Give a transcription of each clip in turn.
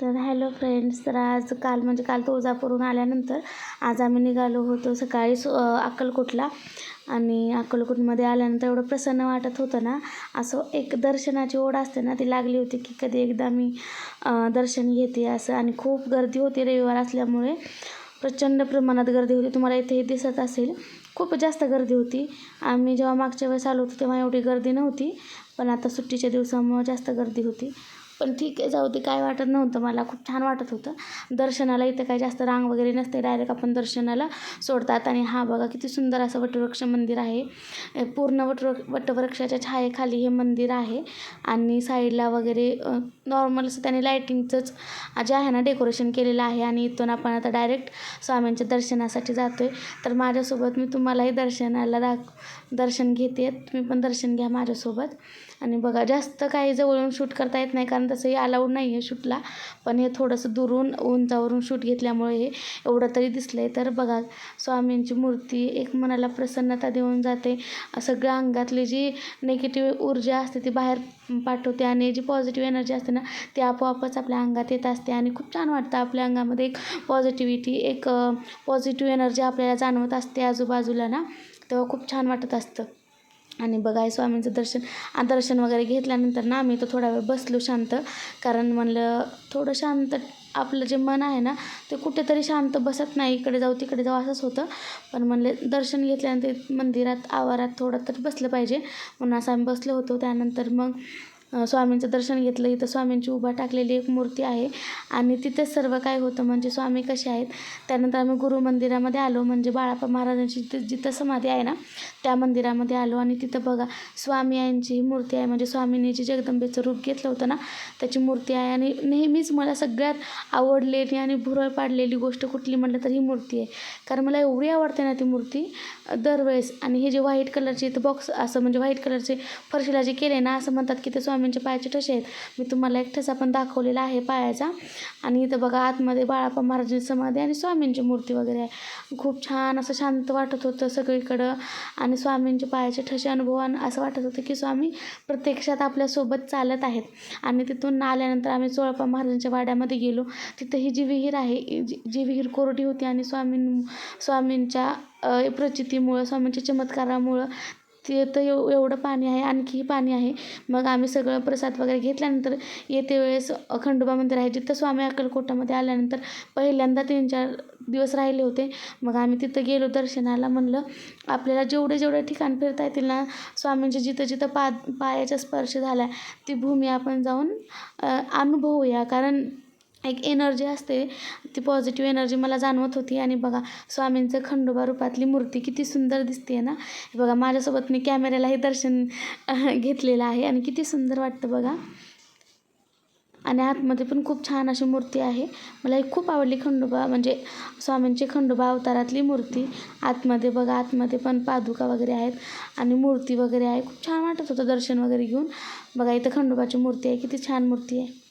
तर hello friends तर आज काल म्हणजे काल तुळजापूरहून आल्यानंतर आज आम्ही निघालो होतो सकाळी सु अक्कलकोटला. आणि अक्कलकोटमध्ये आल्यानंतर एवढं प्रसन्न वाटत होतं ना असं एक दर्शनाची ओढ असते ना ती लागली होती की कधी एकदा मी दर्शन घेते असं. आणि खूप गर्दी होती रविवार असल्यामुळे प्रचंड प्रमाणात गर्दी होती. तुम्हाला इथे दिसत असेल खूप जास्त गर्दी होती. आम्ही जेव्हा मागच्या वेळेस आलो होतो तेव्हा एवढी गर्दी नव्हती पण आता सुट्टीच्या दिवसामुळं जास्त गर्दी होती. पण ठीक आहे जाऊ दे काय वाटत नव्हतं मला. खूप छान वाटत होतं. दर्शनाला इथं काही जास्त रांग वगैरे नसते. डायरेक्ट आपण दर्शनाला सोडतात. आणि हा बघा किती सुंदर असं वटवृक्ष मंदिर आहे. पूर्ण वटवृ वटवृक्षाच्या छायेखाली हे मंदिर आहे. आणि साईडला वगैरे नॉर्मल असं त्याने लायटिंगचंच जे आहे ना डेकोरेशन केलेलं आहे. आणि इथून आपण आता डायरेक्ट स्वामींच्या दर्शनासाठी जातो आहे तर माझ्यासोबत मी तुम्हालाही दर्शनाला दाख दर्शन घेते. तुम्ही पण दर्शन घ्या माझ्यासोबत. आणि बघा जास्त काही जवळून शूट करता येत नाही. कारण तसंही अलाउड नाही आहे शूटला पण हे थोडंसं दुरून उंचावरून शूट घेतल्यामुळे हे एवढं तरी दिसलं आहे तर बघा स्वामींची मूर्ती एक मनाला प्रसन्नता देऊन जाते. सगळ्या अंगातली जी नेगेटिव्ह ऊर्जा असते ती बाहेर पाठवते आणि जी पॉझिटिव्ह एनर्जी असते ना ती आपोआपच आपल्या अंगात येत असते. आणि खूप छान वाटतं आपल्या अंगामध्ये एक पॉझिटिव्हिटी एक पॉझिटिव्ह एनर्जी आपल्याला जाणवत असते आजूबाजूला ना. तेव्हा खूप छान वाटत असतं. आणि बघाय स्वामींचं दर्शन दर्शन वगैरे घेतल्यानंतर ना आम्ही तो थोडा वेळ बसलो शांत. कारण म्हणलं थोडं शांत आपलं जे मन आहे ना ते कुठेतरी शांत बसत नाही. इकडे जाऊ तिकडे जाऊ असंच होतं. पण म्हणले दर्शन घेतल्यानंतर मंदिरात आवारात थोडं तरी बसलं पाहिजे. म्हणून असं आम्ही बसलो होतो. त्यानंतर मग स्वामींचं दर्शन घेतलं. इथं स्वामींची उभा टाकलेली एक मूर्ती आहे. आणि तिथेच सर्व काय होतं म्हणजे स्वामी कसे आहेत त्यानंतर आम्ही गुरु मंदिरामध्ये आलो. म्हणजे बाळापा महाराजांची जिथं जिथं समाधी आहे ना त्या मंदिरामध्ये आलो. आणि तिथं बघा स्वामी यांची ही मूर्ती आहे. म्हणजे स्वामींनी जी जगदंबेचं रूप घेतलं होतं ना त्याची मूर्ती आहे. आणि नेहमीच मला सगळ्यात आवडलेली आणि भुरळ पाडलेली गोष्ट कुठली म्हटलं तर ही मूर्ती आहे. कारण मला एवढी आवडते ना ती मूर्ती. दरवेळेस आणि हे जे व्हाईट कलरचे इथं बॉक्स असं म्हणजे व्हाईट कलरचे फरशीला जे केले ना असं म्हणतात की ते स्वामींचे पायाचे ठसे आहेत. मी तुम्हाला एक ठसा पण दाखवलेला आहे पायाचा. आणि इथं बघा आतमध्ये बाळाप्पा महाराजांची समाधी आणि स्वामींची मूर्ती वगैरे आहे. खूप छान असं शांत वाटत होतं सगळीकडं. आणि स्वामींचे पायाचे ठसे अनुभवान असं वाटत होतं की स्वामी प्रत्यक्षात आपल्यासोबत चालत आहेत. आणि तिथून आल्यानंतर आम्ही चोळप्पा महाराजांच्या वाड्यामध्ये गेलो. तिथं ही जी विहीर आहे जी जी विहीर कोरडी होती आणि स्वामीं स्वामींच्या प्रचितीमुळं स्वामींच्या चमत्कारामुळं ते तर एव एवढं पाणी आहे आणखीही पाणी आहे. मग आम्ही सगळं प्रसाद वगैरे घेतल्यानंतर येते वेळेस खंडोबा मंदिर आहे जिथं स्वामी अक्कलकोटामध्ये आल्यानंतर पहिल्यांदा तीन चार दिवस राहिले होते. मग आम्ही तिथं गेलो दर्शनाला म्हणलं आपल्याला जेवढे जेवढे ठिकाण फिरता येतील ना स्वामींचे जिथं जिथं पा पायाचा स्पर्श झाला ती भूमी आपण जाऊन अनुभवूया. कारण एक एनर्जी असते ती पॉझिटिव्ह एनर्जी मला जाणवत होती. आणि बघा स्वामींचं खंडोबा रूपातली मूर्ती किती सुंदर दिसते आहे ना? हे बघा माझ्यासोबत मी कॅमेऱ्यालाही दर्शन घेतलेलं आहे. आणि किती सुंदर वाटतं बघा. आणि आतमध्ये पण खूप छान अशी मूर्ती आहे. मला ही खूप आवडली खंडोबा म्हणजे स्वामींची खंडोबा अवतारातली मूर्ती. आतमध्ये बघा आतमध्ये पण पादुका वगैरे आहेत. आणि मूर्ती वगैरे आहे. खूप छान वाटत होतं दर्शन वगैरे घेऊन. बघा इथं खंडोबाची मूर्ती आहे. किती छान मूर्ती आहे.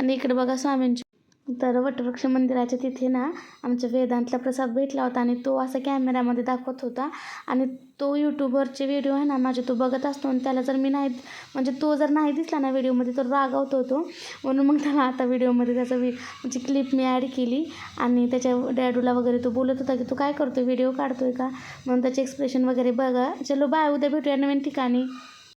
आणि इकडे बघा स्वामींची. तर वटवृक्ष मंदिराच्या तिथे ना आमच्या वेदांतला प्रसाद भेटला होता आणि तो असा कॅमेऱ्यामध्ये दाखवत होता. आणि तो यूट्यूबवरचे व्हिडिओ आहे ना माझे तो बघत असतो आणि त्याला जर मी नाही म्हणजे तो जर नाही दिसला ना व्हिडिओमध्ये तर रागावतो तो. म्हणून मग त्याला आता व्हिडिओमध्ये त्याचा वि म्हणजे क्लिप मी ॲड केली. आणि त्याच्या डॅडूला वगैरे तो बोलत होता की तू काय करतो व्हिडिओ काढतोय का? म्हणून त्याचे एक्सप्रेशन वगैरे बघा. चलो बाय उद्या भेटूया नवीन ठिकाणी.